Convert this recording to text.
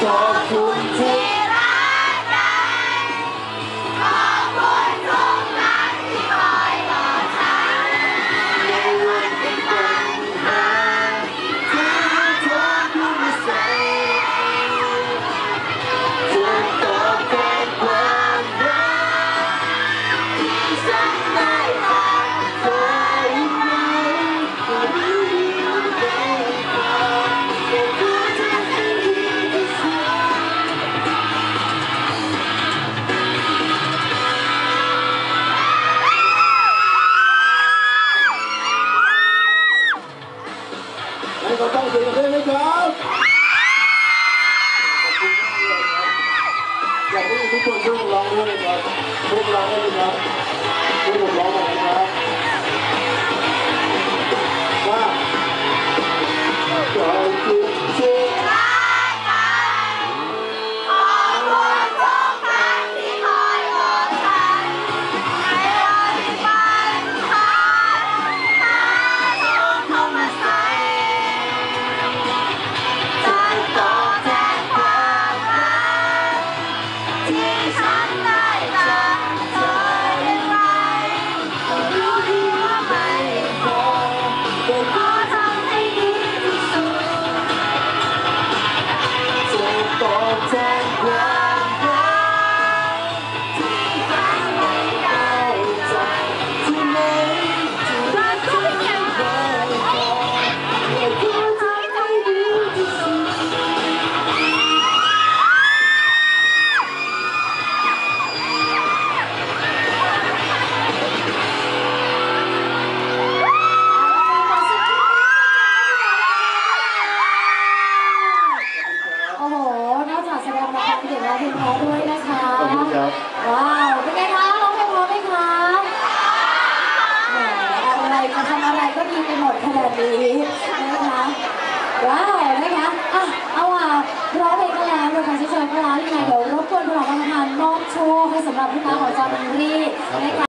dog food. ก็ต้องเสียงได้ไหมครับอยากให้ทุกคนช่วยร้องด้วยนะครับช่วยร้องด้วยนะครับช่วยผมร้องหน่อยนะครับ อะเอาอะร้องเพลงกันแล้วเดี๋ยวขอเชิญกันแล้วยังไงเดี๋ยวรบกวนคุณหมอประธานมอบโชว์ให้สำหรับพี่ตาของจอมินรีนะคะ